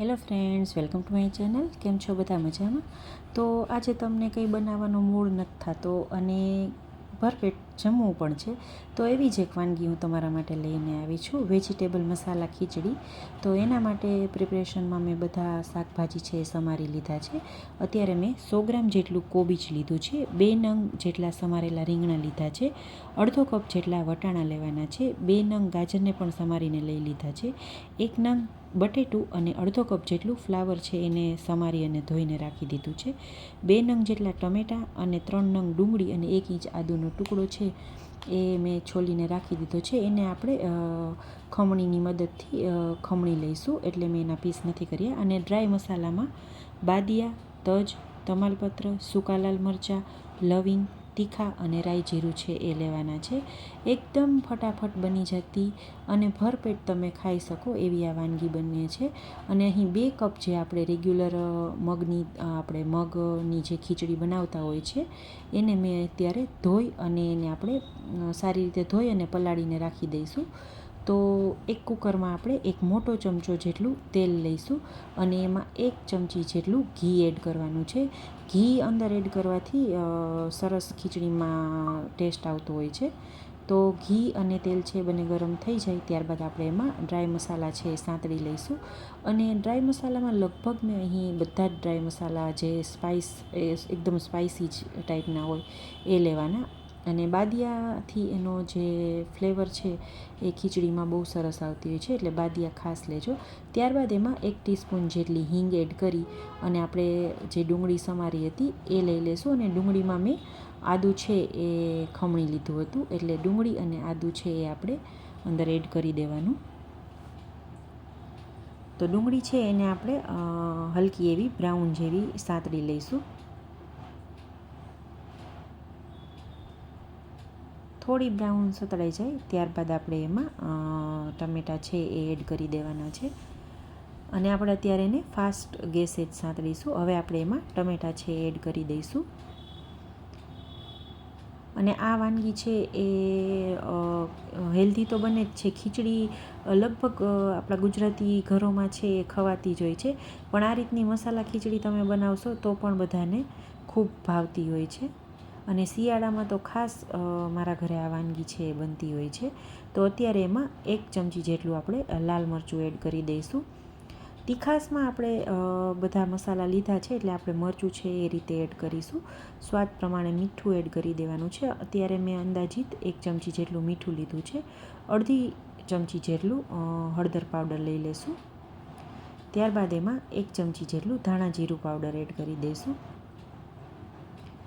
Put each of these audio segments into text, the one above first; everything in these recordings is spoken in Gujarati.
Hello friends, welcome to my channel. કેમ છો બધા મજામાં? તો આજે તમને કંઈ બનાવવાનો મૂડ નથી થતો અને ભરપેટ જમવું પણ છે. તો એવી જ એક વાનગી હું તમારા માટે લઈને આવી છું, વેજીટેબલ મસાલા ખીચડી. તો એના માટે પ્રિપરેશનમાં મેં બધા શાકભાજી છે એ સમારી લીધા છે. અત્યારે મેં સો ગ્રામ જેટલું કોબીજ લીધું છે, બે નંગ જેટલા સમારેલા રીંગણા લીધા છે, અડધો કપ જેટલા વટાણા લેવાના છે, બે નંગ ગાજરને પણ સમારીને લઈ લીધા છે, એક નંગ બટેટું અને અડધો કપ જેટલું ફ્લાવર છે એને સમારી અને ધોઈને રાખી દીધું છે. બે નંગ જેટલા ટમેટાં અને ત્રણ નંગ ડુંગળી અને એક ઇંચ આદુનો ટુકડો છે એ મેં છોલીને રાખી દીધો છે. એને આપણે ખમણીની મદદથી ખમણી લઈશું એટલે મેં એના પીસ નથી કર્યા. અને ડ્રાય મસાલામાં બાદિયા, તજ, તમાલપત્ર, સૂકા લાલ મરચાં, લવિંગ તીખા અને રાઈ જીરું છે એ લેવાના છે. એકદમ ફટાફટ બની જતી અને ભરપેટ તમે ખાઈ શકો એવી આ વાનગી બને છે. અને અહીં બે કપ જે આપણે રેગ્યુલર મગની આપણે મગની જે ખીચડી બનાવતા હોય છે, એને મેં અત્યારે ધોઈ અને એને આપણે સારી રીતે ધોઈ અને પલાળીને રાખી દઈશું. તો એક કુકરમાં આપણે એક મોટો ચમચો જેટલું તેલ લઈશું અને એમાં એક ચમચી જેટલું ઘી એડ કરવાનું છે. ઘી અંદર એડ કરવાથી સરસ ખીચડીમાં ટેસ્ટ આવતો હોય છે. તો ઘી અને તેલ છે બંને ગરમ થઈ જાય ત્યારબાદ આપણે એમાં ડ્રાય મસાલા છે એ સાંતળી લઈશું. અને ડ્રાય મસાલામાં લગભગ મેં અહીં બધા જ ડ્રાય મસાલા જે સ્પાઇસ એકદમ સ્પાઇસી જ ટાઈપના હોય એ લેવાના. અને બાદિયાથી એનો જે ફ્લેવર છે એ ખીચડીમાં બહુ સરસ આવતી હોય છે, એટલે બાદિયા ખાસ લેજો. ત્યારબાદ એમાં એક ટીસ્પૂન જેટલી હિંગ એડ કરી અને આપણે જે ડુંગળી સમારી હતી એ લઈ લેશું અને ડુંગળીમાં મેં આદું છે એ ખમણી લીધું હતું, એટલે ડુંગળી અને આદું છે એ આપણે અંદર એડ કરી દેવાનું. તો ડુંગળી છે એને આપણે હલકી એવી બ્રાઉન જેવી સાતડી લઈશું. થોડી બ્રાઉન સતળાઈ જાય, ત્યારબાદ આપણે એમાં ટમેટાં છે એ એડ કરી દેવાના છે. અને આપણે અત્યારે એને ફાસ્ટ ગેસે જ સાંતળીશું. હવે આપણે એમાં ટમેટાં છે એડ કરી દઈશું. અને આ વાનગી છે એ હેલ્ધી તો બને જ છે. ખીચડી લગભગ આપણા ગુજરાતી ઘરોમાં છે એ ખવાતી જ હોય છે. પણ આ રીતની મસાલા ખીચડી તમે બનાવશો તો પણ બધાને ખૂબ ભાવતી હોય છે. અને શિયાળામાં તો ખાસ મારા ઘરે આ વાનગી છે એ બનતી હોય છે. તો અત્યારે એમાં એક ચમચી જેટલું આપણે લાલ મરચું એડ કરી દઈશું. તીખાસમાં આપણે બધા મસાલા લીધા છે એટલે આપણે મરચું છે એ રીતે એડ કરીશું. સ્વાદ પ્રમાણે મીઠું એડ કરી દેવાનું છે. અત્યારે મેં અંદાજિત એક ચમચી જેટલું મીઠું લીધું છે. અડધી ચમચી જેટલું હળદર પાવડર લઈ લેશું. ત્યારબાદ એમાં એક ચમચી જેટલું ધાણા જીરું પાવડર એડ કરી દઈશું.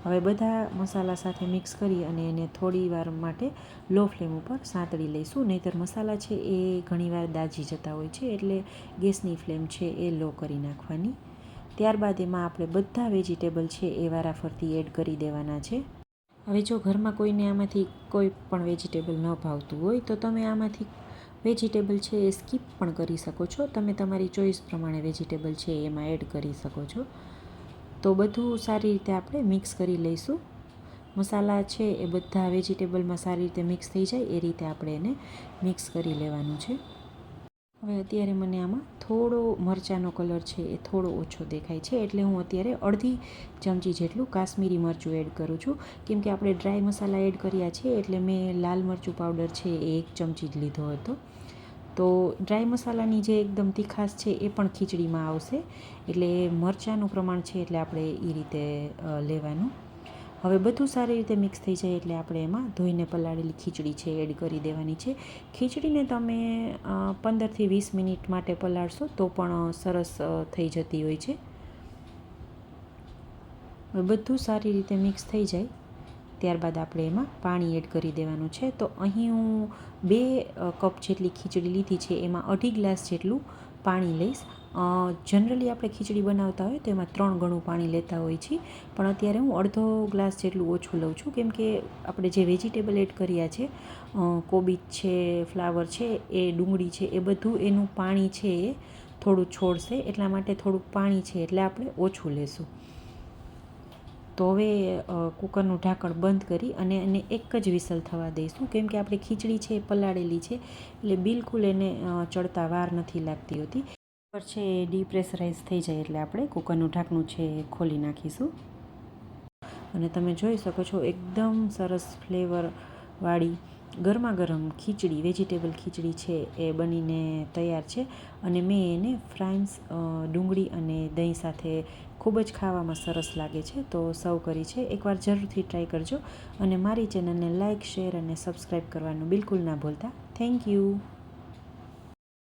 હવે બધા મસાલા સાથે મિક્સ કરી અને એને થોડી વાર માટે લો ફ્લેમ ઉપર સાંતળી લઈશું. નહીંતર મસાલા છે એ ઘણીવાર દાજી જતા હોય છે એટલે ગેસની ફ્લેમ છે એ લો કરી નાખવાની. ત્યારબાદ એમાં આપણે બધા વેજીટેબલ છે એ વારાફરતી એડ કરી દેવાના છે. હવે જો ઘરમાં કોઈને આમાંથી કોઈ પણ વેજીટેબલ ન ભાવતું હોય, તો તમે આમાંથી વેજીટેબલ છે એ સ્કીપ પણ કરી શકો છો. તમે તમારી ચોઈસ પ્રમાણે વેજીટેબલ છે એમાં એડ કરી શકો છો. તો બધું સારી રીતે આપણે મિક્સ કરી લઈશું. મસાલા છે એ બધા વેજીટેબલમાં સારી રીતે મિક્સ થઈ જાય, એ રીતે આપણે એને મિક્સ કરી લેવાનું છે. હવે અત્યારે મને આમાં થોડો મરચાંનો કલર છે એ થોડો ઓછો દેખાય છે, એટલે હું અત્યારે અડધી ચમચી જેટલું કાશ્મીરી મરચું એડ કરું છું. કેમ કે આપણે ડ્રાય મસાલા એડ કર્યા છે, એટલે મેં લાલ મરચું પાવડર છે એ એક ચમચી જ લીધો હતો. તો ડ્રાય મસાલાની જે એકદમ તીખાશ છે એ પણ ખીચડીમાં આવશે. એટલે મરચાંનું પ્રમાણ છે એટલે આપણે એ રીતે લેવાનું. હવે બધું સારી રીતે મિક્સ થઈ જાય એટલે આપણે એમાં ધોઈને પલાળેલી ખીચડી છે એડ કરી દેવાની છે. ખીચડીને તમે પંદરથી વીસ મિનિટ માટે પલાળશો તો પણ સરસ થઈ જતી હોય છે. બધું સારી રીતે મિક્સ થઈ જાય. ત્યારબાદ આપણે એમાં પાણી એડ કરી દેવાનું છે. તો અહીં હું બે કપ જેટલી ખીચડી લીધી છે, એમાં અઢી ગ્લાસ જેટલું પાણી લઈશ. જનરલી આપણે ખીચડી બનાવતા હોય તો એમાં ત્રણ ગણું પાણી લેતા હોય છીએ. પણ અત્યારે હું અડધો ગ્લાસ જેટલું ઓછું લઉં છું. કેમ કે આપણે જે વેજીટેબલ એડ કર્યા છે કોબીજ છે, ફ્લાવર છે, એ ડુંગળી છે, એ બધું એનું પાણી છે એ થોડું છોડશે. એટલા માટે થોડુંક પાણી છે એટલે આપણે ઓછું લેશું. તો હવે કૂકરનું ઢાંકણ બંધ કરી અને એને એક જ વિસલ થવા દઈશું. કેમ કે આપણે ખીચડી છે એ પલાળેલી છે, એટલે બિલકુલ એને ચડતા વાર નથી લાગતી હોતી. પર છે એ ડીપ્રેશરાઇઝ થઈ જાય એટલે આપણે કૂકરનું ઢાંકણું છે એ ખોલી નાખીશું. અને તમે જોઈ શકો છો, એકદમ સરસ ફ્લેવરવાળી ગરમા ગરમ ખીચડી વેજીટેબલ ખીચડી છે એ બનીને તૈયાર છે અને મેં એને ફ્રાન્સ ડુંગળી અને દહીં સાથે ખૂબ જ ખાવામાં સરસ લાગે છે. તો સર્વ કરી છે. એકવાર જરૂરથી ટ્રાય કરજો અને મારી ચેનલને લાઇક શેર અને સબસ્ક્રાઈબ કરવાનું બિલકુલ ના ભૂલતા. Thank you